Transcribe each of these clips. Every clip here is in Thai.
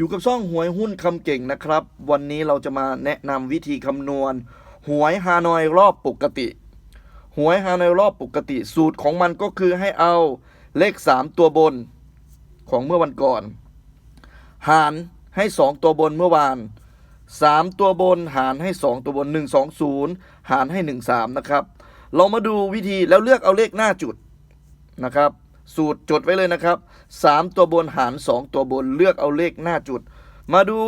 อยู่กับช่องหวยหุ้นคำเก่งนะครับ วันนี้เราจะมาแนะนำวิธีคำนวณ หวยฮานอยรอบปกติ หวยฮานอยรอบปกติ สูตรของมันก็คือให้เอาเลข 3 ตัวบนของเมื่อวันก่อน หารให้ 2 ตัวบนเมื่อวาน 3 ตัวบนหารให้ 2 ตัวบน 1 2 0 หารให้ 1 3 นะครับ เรามาดูวิธีแล้วเลือกเอาเลขหน้าจุดนะครับ สูตรจดไว้เลยนะครับ 3 ตัวบนหาร 2 ตัวบนเลือกเอาเลขหน้าจุด มาดู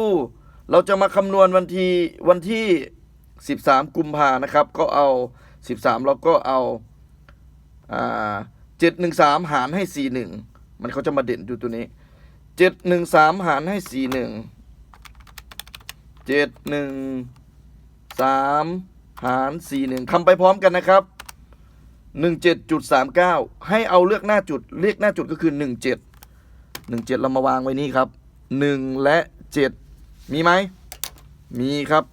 เราจะมาคำนวณวันที่วันที่ 13 กุมภานะครับ ก็เอา 13 แล้วก็เอาอ่า713หารให้41มันเขาจะมาเด่นอยู่ตัวนี้713หารให้41เจ็ดหนึ่งสามหารสี่หนึ่งทำไปพร้อมกันนะครับ หนึ่งเจ็ดจุดสามเก้าให้เอาเลือกหน้าจุดเรียกหน้าจุดก็คือหนึ่งเจ็ดหนึ่งเจ็ดเรามาวางไว้นี่ครับหนึ่งและเจ็ดมีไหม มีครับ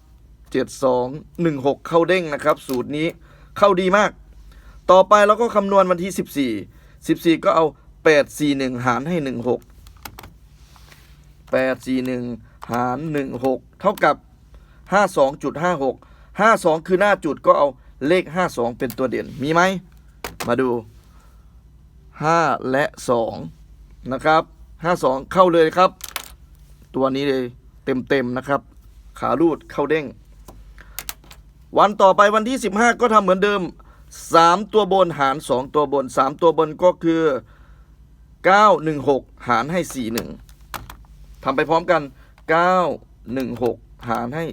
เจ็ดสองหนึ่งหกเข้าเด้งนะครับ สูตรนี้เข้าดีมาก ต่อไปเราก็คำนวณวันที่สิบสี่สิบสี่ก็เอาแปดสี่หนึ่งหารให้หนึ่งหกแปดสี่หนึ่งหารหนึ่งหกเท่ากับห้าสองจุดห้าหกห้าสองคือหน้าจุดก็เอา เลขห้าสองเป็นตัวเด่น มีไหม มาดูห้าและสองนะครับห้าสองเข้าเลยครับ ตัวนี้เลยเต็มเต็มๆนะครับ ขาลูดเข้าเด้ง วันต่อไปวันที่ 15 ก็ทำเหมือนเดิม 3 ตัวบนหาร 2 ตัวบน 3 ตัวบนก็คือ 916 หารให้ 41ทำไปพร้อมกัน 916 หารให้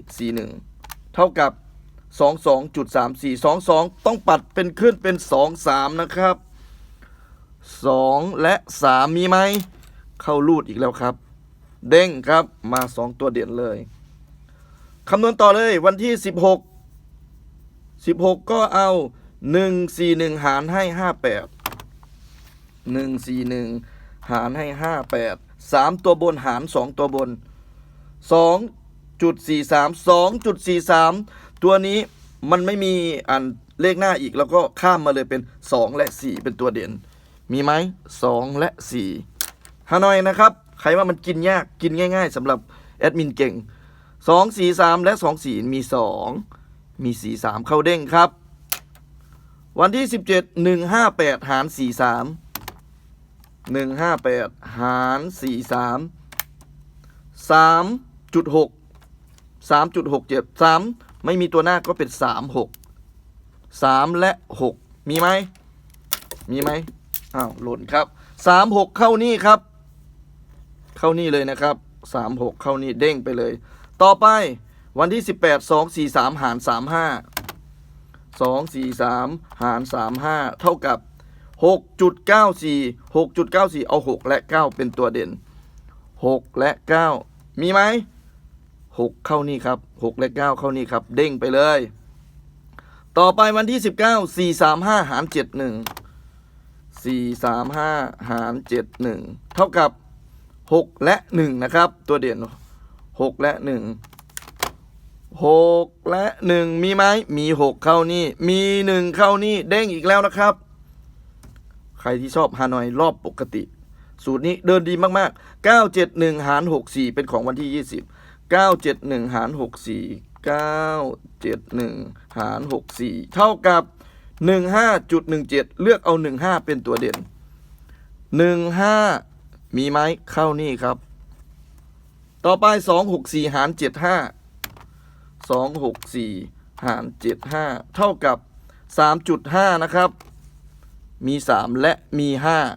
41 เท่ากับ 22.34 22 ต้องปัดเป็นขึ้นเป็น 23 นะครับ 2 และ 3 มีไหม เข้ารูดอีกแล้วครับ เด้งครับมา 2 ตัวเด่นเลยคำนวณต่อเลยวันที่ 16 16 ก็เอา 141 หารให้ 58 141 หารให้ 58 3 ตัวบนหาร 2 ตัวบน 2.43 2.43 ตัวนี้มันไม่มีอันเลขหน้าอีก แล้วก็ข้ามมาเลยเป็น 2 และ 4 เป็นตัวเด่น มีไหม2และ 4ฮานอยนะครับ ใครว่ามันกินยากกินง่ายๆสำหรับแอดมินเก่ง 2 4 3 และ 2 4 มี 2 มี 4 3 เข้าเด้งครับ วันที่ 17 158 หาร 43 158 หาร 43 3.6 3.67 3 ไม่มีตัวหน้าก็เป็น36 3และ6มีไหมมีไหมอ้าวหล่นครับ36เข้านี่ครับ เข้านี่เลยนะครับ36เข้านี่เด้งไปเลย ต่อไปวันที่18 2 4 3หาร35 2 4 3หาร35เท่ากับ6.94 6.94เอา6และ9เป็นตัวเด่น6และ9มีไหม 6เข้านี่ครับ6และ9เข้านี่ครับ เด้งไปเลย ต่อไปวันที่19 4 3 5หาร71 4 3 5หาร71เท่ากับ6และ1นะครับ ตัวเด่น6และ1 6และ1มีไหมมี6เข้านี่ มี1เข้านี่เด้งอีกแล้วนะครับ ใครที่ชอบฮานอยรอบปกติ สูตรนี้เดินดีมากๆ 971 หาร 64 เป็นของวันที่ 20 971 หาร 64 971 หาร 64 เท่ากับ 15.17 เลือกเอา 15 เป็นตัวเด่น 15 มีไหมเข้านี่ครับ ต่อไป 264 หาร 75 264 หาร 75 เท่ากับ 3.5 นะครับ มี 3 และมี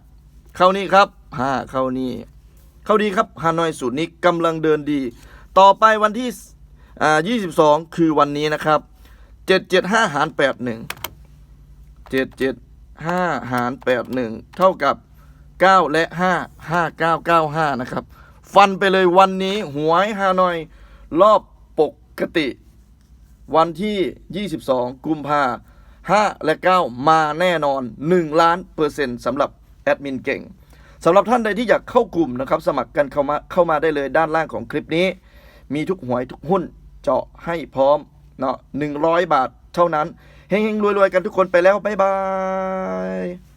5 เข้านี่ครับ 5 เข้านี่ เข้าดีครับฮานอยสูตรนี้กำลังเดินดี ต่อไปวันที่อ่า22คือวันนี้นะครับ775หาร81 775หาร81เท่ากับ9และ5 5995นะครับ ฟันไปเลยวันนี้หวยฮานอย รอบปกติ วันที่ 22 กุมภา5และ 9 มาแน่นอน 1 ล้านเปอร์เซ็นต์สำหรับแอดมินเก่งสำหรับท่านใดที่อยากเข้ากลุ่มนะครับ สมัครกันเข้ามาเข้ามาได้เลยด้านล่างของคลิปนี้ มีทุกหวยทุกหุ้นเจาะให้พร้อมเนาะหนึ่งร้อยบาทเท่านั้นเฮงๆรวยๆกันทุกคนไปแล้วบ๊ายบาย